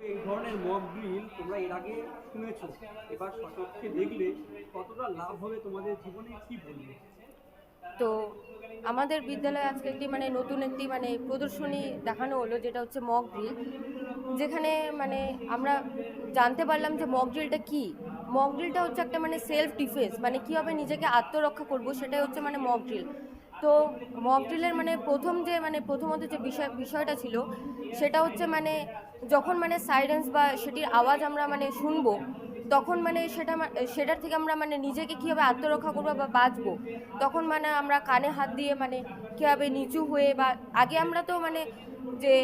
এই ধরনের mock drill তোমরা এর আগে এবার দেখলে কতটা লাভ হবে তোমাদের জীবনে, কি বলবে? তো আমাদের বিদ্যালয়ে আজকে একটি মানে নতুন একটি মানে প্রদর্শনী দেখানো হলো, যেটা হচ্ছে মক ড্রিল যেখানে মানে আমরা জানতে পারলাম যে মক ড্রিলটা কী। মক ড্রিলটা হচ্ছে একটা মানে সেলফ ডিফেন্স মানে কীভাবে নিজেকে আত্মরক্ষা করব, সেটাই হচ্ছে মানে মক ড্রিল তো মক ড্রিলের মানে প্রথম যে মানে প্রথমত যে বিষয়, বিষয়টা ছিল, সেটা হচ্ছে মানে যখন মানে সাইরেন্স বা সেটির আওয়াজ আমরা মানে শুনব, তখন মানে সেটা সেটার থেকে আমরা মানে নিজেকে কীভাবে আত্মরক্ষা করব বা বাঁচবো, তখন মানে আমরা কানে হাত দিয়ে মানে কীভাবে নিচু হয়ে বা আগে আমরা তো মানে যে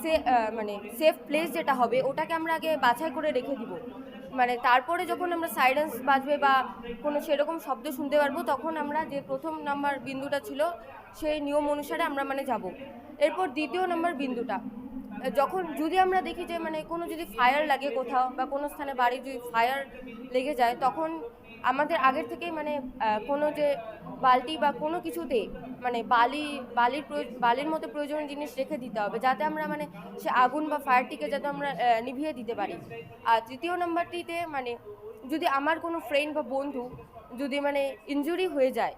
সে মানে সেফ প্লেস যেটা হবে, ওটাকে আমরা আগে বাছাই করে রেখে দিব। মানে তারপরে যখন আমরা সাইলেন্স বাজবে বা কোনো সেরকম শব্দ শুনতে পারব, তখন আমরা যে প্রথম নাম্বার বিন্দুটা ছিল, সেই নিয়ম অনুসারে আমরা মানে যাব। এরপর দ্বিতীয় নাম্বার বিন্দুটা। যখন যদি আমরা দেখি যে মানে কোনো যদি ফায়ার লাগে কোথাও বা কোনো স্থানে বাড়ি যদি ফায়ার লেগে যায়, তখন আমাদের আগের থেকেই মানে কোনো যে বালতি বা কোনো কিছুতে মানে বালি, বালির বালির মতো প্রয়োজনীয় জিনিস রেখে দিতে হবে, যাতে আমরা মানে সে আগুন বা ফায়ারটিকে যাতে আমরা নিভিয়ে দিতে পারি। আর তৃতীয় নম্বরটিতে মানে যদি আমার কোনো ফ্রেন্ড বা বন্ধু যদি মানে ইনজুরি হয়ে যায়,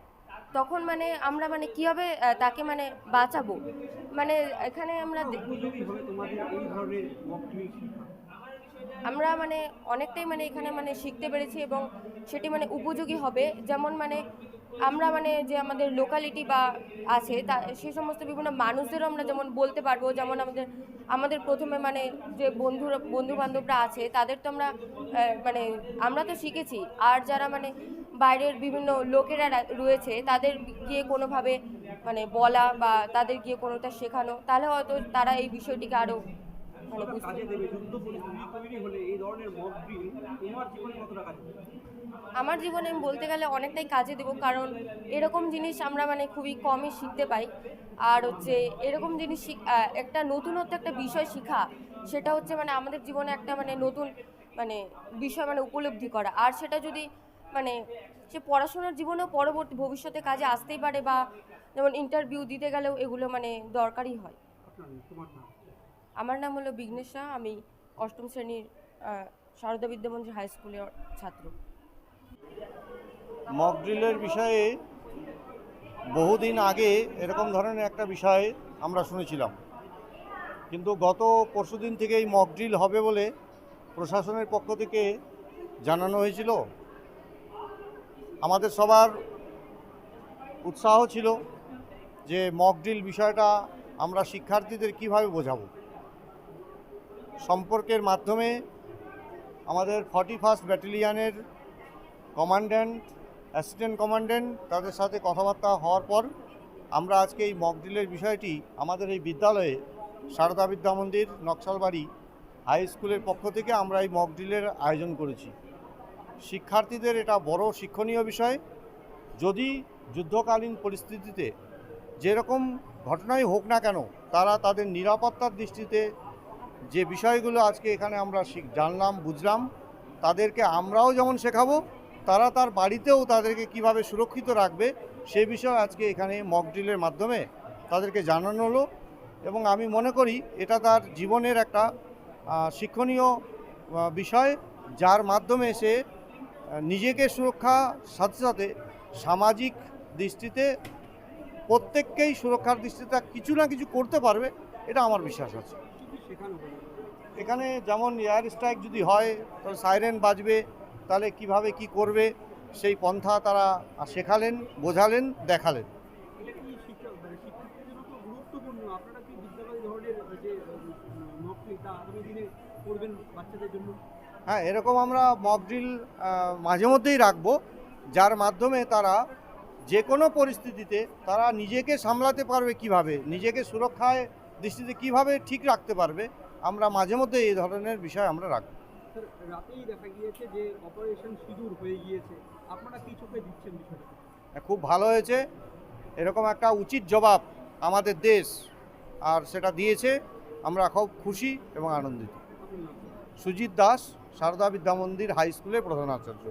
তখন মানে আমরা মানে কীভাবে তাকে মানে বাঁচাবো? মানে এখানে আমরা আমরা মানে অনেকটাই মানে এখানে মানে শিখতে পেরেছি এবং সেটি মানে উপযোগী হবে। যেমন মানে আমরা মানে যে আমাদের লোকালিটি বা আছে, তা সে সমস্ত বিভিন্ন মানুষদেরও আমরা যেমন বলতে পারব, যেমন আমাদের আমাদের প্রথমে মানে যে বন্ধুরা বন্ধু বান্ধবরা আছে, তাদের তো আমরা মানে আমরা তো শিখেছি। আর যারা মানে বাইরের বিভিন্ন লোকেরা রয়েছে, তাদের গিয়ে কোনোভাবে মানে বলা বা তাদের গিয়ে কোনোটা শেখানো, তাহলে হয়তো তারা এই বিষয়টিকে আরও কাজে দেবে যুদ্ধ পরিস্থিতি তৈরি হলে এই ধরনের মক ড্রিল তোমার জীবনে কতটা কাজে আমার জীবনে আমি বলতে গেলে অনেকটাই কাজে দেবো কারণ এরকম জিনিস আমরা মানে খুবই কমই শিখতে পাই। আর হচ্ছে এরকম জিনিস একটা নতুনত্ব একটা বিষয় শেখা সেটা হচ্ছে মানে আমাদের জীবনে একটা মানে নতুন মানে বিষয় মানে উপলব্ধি করা। আর সেটা যদি মানে সে পড়াশোনার জীবনেও পরবর্তী ভবিষ্যতে কাজে আসতেই পারে বা যেমন ইন্টারভিউ দিতে গেলেও এগুলো মানে দরকারই হয়। আমার নাম হলো বিঘ্নেশ আমি অষ্টম শ্রেণির সারদা বিদ্যামন্দির হাই স্কুলের ছাত্র। মক ড্রিলের বিষয়ে বহুদিন আগে এরকম ধরনের একটা বিষয় আমরা শুনেছিলাম। কিন্তু গত পরশুদিন থেকেই মক হবে বলে প্রশাসনের পক্ষ থেকে জানানো হয়েছিল। আমাদের সবার উৎসাহ ছিল যে মক ড্রিল বিষয়টা আমরা শিক্ষার্থীদের কীভাবে বোঝাবো। সম্পর্কের মাধ্যমে আমাদের ফর্টি ফার্স্ট ব্যাটালিয়ানের কমান্ড্যান্ট, অ্যাসিস্ট্যান্ট কমান্ড্যান্ট তাদের সাথে কথাবার্তা হওয়ার পর আমরা আজকে এই মকড্রিলের বিষয়টি আমাদের এই বিদ্যালয়ে সারদা বিদ্যা মন্দির নকশালবাড়ি হাই স্কুলের পক্ষ থেকে আমরা এই মকড্রিলের আয়োজন করেছি। শিক্ষার্থীদের এটা বড় শিক্ষণীয় বিষয়। যদি যুদ্ধকালীন পরিস্থিতিতে যেরকম ঘটনাই হোক না কেন, তারা তাদের নিরাপত্তার দৃষ্টিতে যে বিষয়গুলো আজকে এখানে আমরা শিখ- জানলাম, বুঝলাম, তাদেরকে আমরাও যেমন শেখাবো, তারা তার বাড়িতেও তাদেরকে কীভাবে সুরক্ষিত রাখবে, সে বিষয়ে আজকে এখানে মক ড্রিলের মাধ্যমে তাদেরকে জানানো হলো এবং আমি মনে করি এটা তার জীবনের একটা শিক্ষণীয় বিষয়, যার মাধ্যমে সে নিজেকে সুরক্ষা, সাথে সাথে সামাজিক দৃষ্টিতে প্রত্যেককেই সুরক্ষার দৃষ্টিতে কিছু না কিছু করতে পারবে, এটা আমার বিশ্বাস আছে। এখানে যেমন এয়ার স্ট্রাইক যদি হয় তাহলে সাইরেন বাজবে তাহলে কীভাবে কি করবে সেই পন্থা তারা শেখালেন বোঝালেন দেখালেন। মানে হ্যাঁ এরকম আমরা মক ড্রিল মাঝে মধ্যেই রাখব যার মাধ্যমে তারা যে কোনো পরিস্থিতিতে তারা নিজেকে সামলাতে পারবে কীভাবে? নিজেকে সুরক্ষায় দৃষ্টিতে কীভাবে ঠিক রাখতে পারবে আমরা মাঝে মধ্যে এই ধরনের বিষয় আমরা রাখব। রাতেই দেখা গিয়েছে যে অপারেশন সিঁদুর হয়ে গিয়েছে। আপনারা কি চোখে দিচ্ছেন বিষয়টা? খুব ভালো হয়েছে। এরকম একটা উচিত জবাব আমাদের দেশ আর সেটা দিয়েছে। আমরা খুব খুশি এবং আনন্দিত। সুজিত দাস সারদা বিদ্যা মন্দির হাই স্কুলের প্রধান আচার্য।